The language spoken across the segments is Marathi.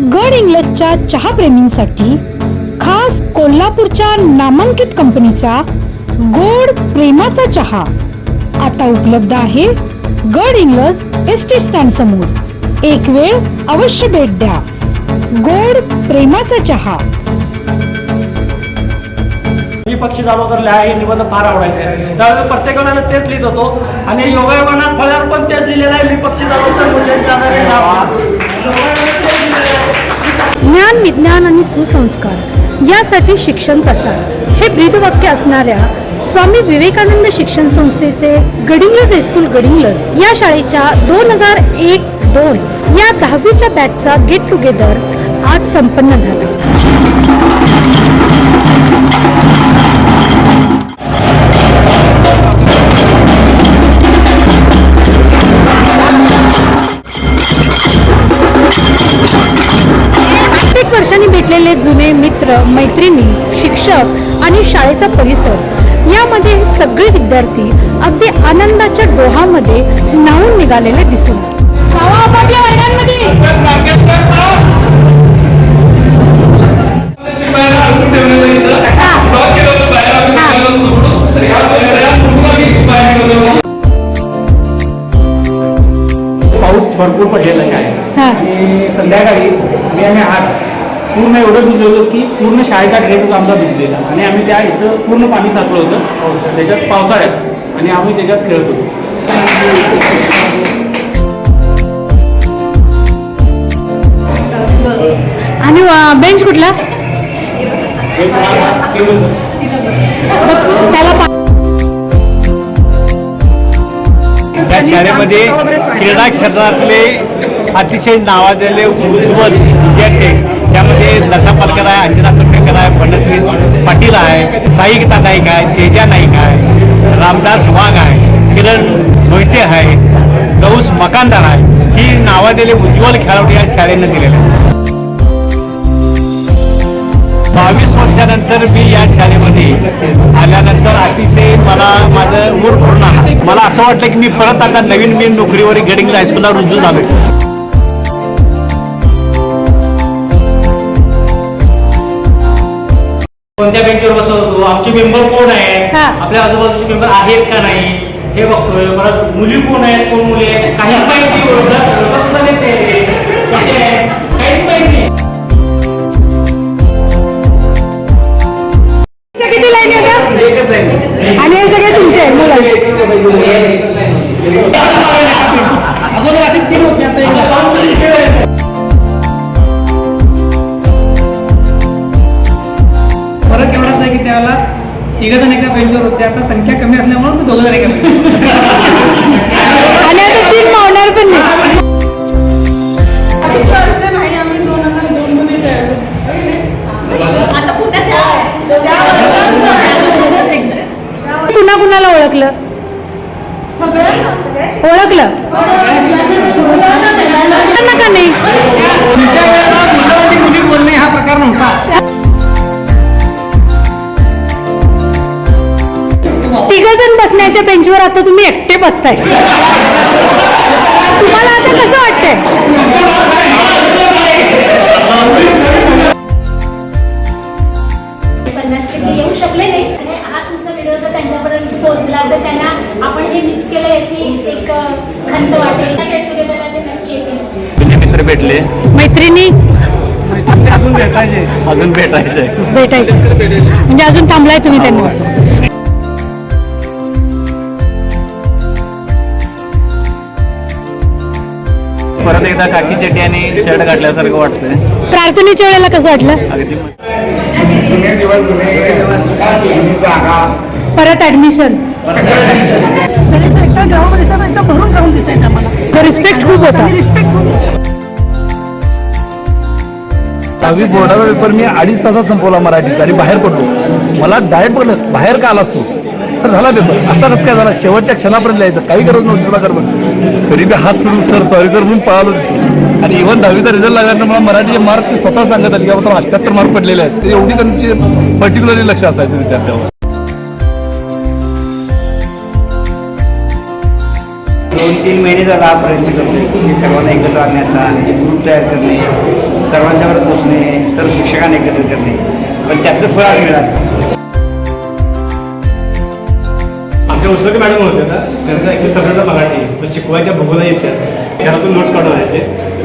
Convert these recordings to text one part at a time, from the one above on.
गड इंग्लजच्या चहाप्रेमींसाठी खास कोल्हापूरच्या नामांकित कंपनीचा गोड प्रेमाचा चहा आता उपलब्ध आहे गड इंग्लज एस टी स्टँड समोर. एक वेळ अवश्य भेट द्या. गोड प्रेमाचा चहा. मी पक्षी चालवतो हे निबंध फार आवडायचे. त्यावेळेस प्रत्येकाला तेच लिहित होतो. आणि योगायोगानात फळ्यावर पण तेच लिहिलेलं आहे मी पक्षी चालवतो म्हणजे ज्ञान विज्ञान आणि सुसंस्कार यासाठी शिक्षण प्रसार. हे ब्रीदवाक्य असणाऱ्या स्वामी विवेकानंद शिक्षण संस्थेचे गडिंगलज हायस्कूल गडिंग्लज या शाळेच्या दोन हजार एक दोन या दहावीच्या बॅचचा गेट टुगेदर आज संपन्न झाला. भेटलेले जुने मित्र मैत्रिणी शिक्षक आणि शाळेचा परिसर. यामध्ये सगळे विद्यार्थी अगदी आनंदाच्या डोहामध्ये न्हावून निघालेले दिसून. पाऊस भरपूर पडलेला शाळेत हा. आणि संध्याकाळी मी आम्ही आज पूर्ण एवढं भिजलेलो की पूर्ण शाळेचा ड्रेसच आमचा भिजलेला. आणि आम्ही त्या इथं पूर्ण पाणी साचलं होतं. त्याच्यात पावसाळ्यात. आणि आम्ही त्याच्यात खेळत होतो. आणि बेंच कुठला? त्याला पा- या शाळेमध्ये क्रीडा क्षेत्रातले अतिशय नावाजलेले उज्ज्वल विद्यार्थी त्यामध्ये लता पालकर आहे अंजना तोडकर आहे पंडितश्री पाटील आहे साईगीता नाईक आहे तेजा नाईक आहे रामदास वाघ आहे किरण मोहिते आहे गौस मकानदार आहे. ही नावाजलेले उज्ज्वल खेळाडू या शाळेनं दिलेले बावीस वर्षानंतर मी या शाळेमध्ये आल्यानंतर अतिशय मला माझं ऊर पूर्ण मला असं वाटलं की मी परत आता नवीन मी नोकरीवर गडिंग हायस्कूलला रुजू झालो कोणत्या बेंचवर बसवतो? आमचे मेंबर कोण आहेत? हा. आपल्या आजूबाजूचे मेंबर आहेत का नाही? हे बघतोय. परत मुली कोण आहेत? कोण मुली आहेत? काहीच माहिती ओळखलं बेंचवर आता तुम्ही एकटे बसताय. तुम्हाला आता कसं वाटतंय? पन्नास टक्के येऊ शकले नाही. आणि हा तुमचा व्हिडिओ जर त्यांच्यापर्यंत पोहोचला तर त्यांना आपण हे मिस केलं याची एक अ, खंत वाटेल. गेट टुगेदरला ते नक्की येतील. जुने मित्र भेटले. मैत्रिणी? अजून भेटायचे. अजून भेटायचं भेटायचं म्हणजे अजून थांबलाय तुम्ही त्यांना. परत एकदा काकी चड्डी आणि शर्ट घातल्यासारखं वाटतंय. प्रार्थनेच्या वेळेला कसं वाटलं? अगदी मस्त. जुने दिवस जुने जुनी जागा. परत ऍडमिशन सगळं एकदम भरून दिसायचं रिस्पेक्ट खूप होता. रिस्पेक्ट खूप दहावी बोर्डाचा पेपर मी अडीच तासात संपवला मराठीचा आणि बाहेर पडलो. मला डायरेक्ट बघलं बाहेर का आलास तू? सर झाला पेपर असा कसं काय झाला? शेवटच्या क्षणापर्यंत लिहायचं. काही गरज नव्हती तुला कर पण तरी मी हात सोडून सर सॉरी सर म्हणून पळालो तिथून आणि इव्हन दहावीचा रिझल्ट लागल्यानंतर मला मराठीचे मार्क ते स्वतः सांगत आले की बाबा अठ्याहत्तर मार्क पडलेले आहेत. ते एवढी त्यांची पर्टिक्युलरली लक्ष असायचं विद्यार्थ्यावर. दोन तीन महिने झाला हा प्रयत्न करतोय. की सर्वांना एकत्र आणण्याचा आणि ग्रुप तयार करणे सर्वांच्याकडे पोचणे सर्व शिक्षकांना एकत्र करणे. पण त्याचं फळ आज मिळालं. आमच्या मॅडम होते ना त्यांचा ॲक्च्युली सगळ्यांना मराठी पण शिकवायच्या भूगोला इतिहास. घरातून नोट्स काढून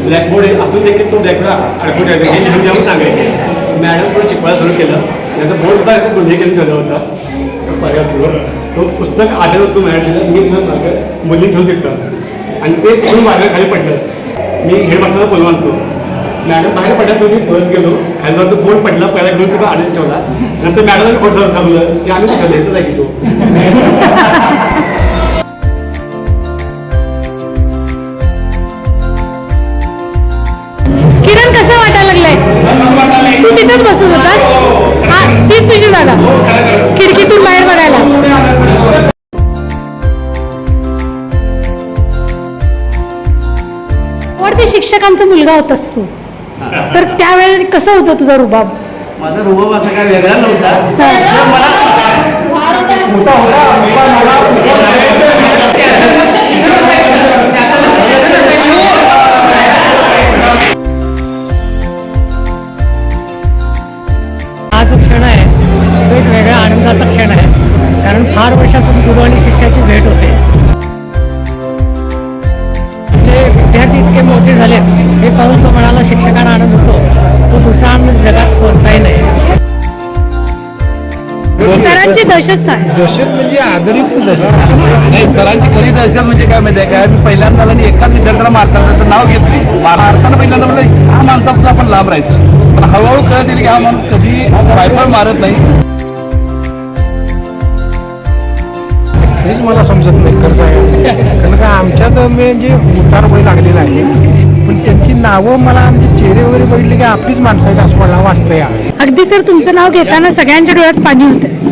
ब्लॅकबोर्ड असून देखील तो ब्लॅकबोर्ड अडकून हे लिहून जाऊन सांगायचे. मॅडम पण शिकवायला सुरू केलं. त्याचा बोर्ड सुद्धा एक गुन्हे केलं ठेवला होता. पर्यावरण तो पुस्तक आढळत होतो मॅडम मी तुला मागं मुली ठेवून तिथं आणि ते तिथून मागे खाली पडलं. मी हेडमास्टरला बोलवा आणतो. मॅडम बाहेर पडल्या तो मी पळत गेलो. खाली जाऊन तो फोन पडला. पहिला घेऊन तिथं आढळ ठेवला. नंतर मॅडमने खोटं थांबलं. की आम्ही ठेवलं इथं तो किरण कसं वाटायला लागलंय? तू तिथेच बसून होतास? हा तीच तुझी जागा. खिडकीतून बाहेर बघायला. वरती शिक्षकांचा मुलगा होतास तू. तर त्यावेळेला कसं होतं तुझा रुबाब? माझा रुबाब असा काय वेगळा नव्हता. हा जो क्षण आहे तो एक आनंदाचा क्षण आहे. कारण फार वर्षातून गुरु आणि शिष्याची भेट होते. ते विद्यार्थी इतके मोठे झालेत हे पाहून तो म्हणाला शिक्षकांना आनंद होतो. तो दुसरा आनंद जगात कोणताही नाही. सरांची दहशत सांग. दहशत म्हणजे आदरयुक्त दहशत. नाही सरांची खरी दहशत म्हणजे काय माहिती आहे काय मी पहिल्यांदा आणि एकाच विद्यार्थ्याला मारताना त्याचं नाव घेतली. मारताना पहिल्यांदा म्हणलं ह्या माणसापासून आपण लांब राहायचं. पण हळूहळू कळत येईल की हा माणूस कधी वायफाय मारत नाही. हेच मला समजत नाही खरं सांगायचं कारण का आमच्यात म्हणजे उतार वय लागलेला आहे. पण त्यांची नावं मला म्हणजे चेहरे वगैरे बघितले की आपलीच माणसं आहेत असं मला वाटतं या अगदी सर तुमचं नाव घेताना सगळ्यांच्या डोळ्यात पाणी होतं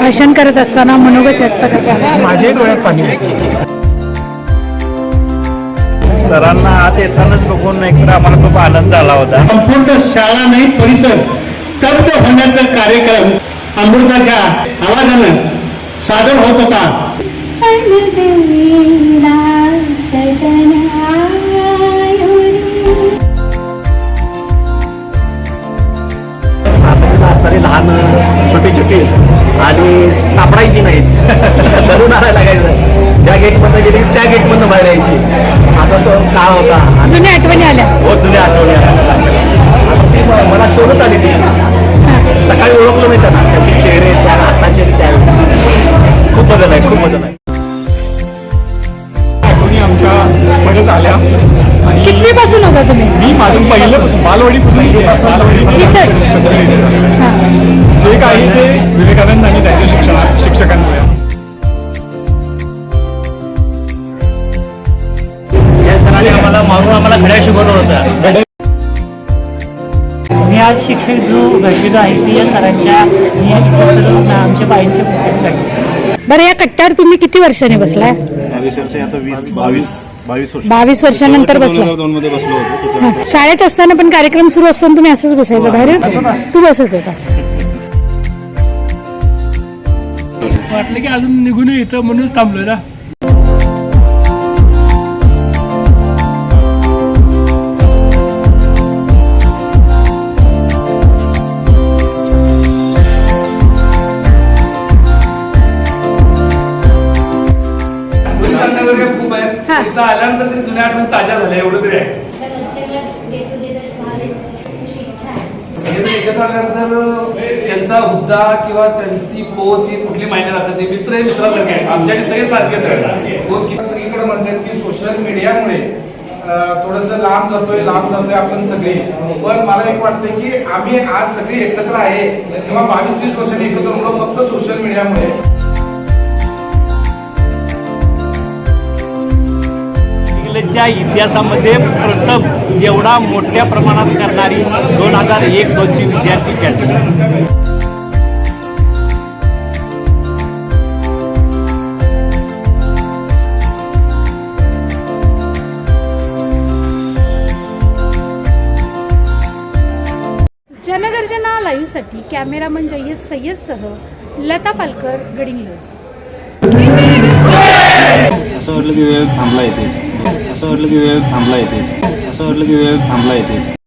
भाषण करत असताना मनोगत व्यक्त माझ्याही डोळ्यात पाणी होतं सरांना आत येतानाच बघून एकतर आम्हाला खूप आनंद झाला होता. संपूर्ण शाळा नाही परिसर स्तब्ध होण्याचा कार्यक्रम अमृताच्या आवाजानं सादर होत होता. लहान छोटी छोटी आणि सापडायची नाहीत. धरून आणायला लागायचं. त्या गेटमधनं गेली त्या गेटमधनं बाहेर यायची. असा तो काळ होता. जुन्या आठवणी आल्या. हो जुन्या आठवणी आल्या. ती मला शोधत आली ती. सकाळी ओळखलं नाही त्यांना. त्याचे चेहरे त्या हाताचे त्या खूप बदल आहे खूप बदल आहे आठवणी आमच्या परत आल्या. होता तुम्ही? मी माझं पहिल्यापासून बालवाडीपासून इथंच? जे काही ते विवेकानंद आणि त्यांच्या शिक्षणा शिक्षकांमुळे. या सरांनी आम्हाला मारून आम्हाला घड्या शिकवलं होतं. मी आज शिक्षक जो घडलेलो आहे ती या सरांच्या सर्व आमच्या बाईंच्या बरं या कट्ट्यावर तुम्ही किती वर्षांनी बसलाय? बावीस वर्षानंतर बसला. हा. शाळेत असताना पण कार्यक्रम सुरू असताना तुम्ही असंच बसायचं बाहेर? तू बसत होतास. वाटलं की अजून निघून येतं म्हणूनच थांबलोय ना. हुद्दा किंवा त्यांची पोच ही कुठली मायने राहतात ते मित्र हे मित्रासारखे आमच्याकडे सगळे सारखेच कोण किती सगळीकडे म्हणतात की सोशल मीडियामुळे थोडस लांब जातोय लांब जातोय आपण सगळे. पण मला एक वाटतं की आम्ही आज सगळे एकत्र आहे. किंवा बावीस तीस वर्षांनी एकत्र होणं फक्त सोशल मीडियामुळे इंग्लंडच्या इतिहासामध्ये प्रथम एवढा मोठ्या प्रमाणात करणारी दोन हजार एक दोनची विद्यार्थी कॅटेगरी जनगर्जना लाईव्हसाठी कॅमेरामन म्हणजे जय्यद सय्यदसह लता पालकर गडिंग्लज असं वाटलं की वेळ थांबला येतेच असं वाटलं की वेळ थांबला येतेच असं वाटलं की वेळ थांबला येतेच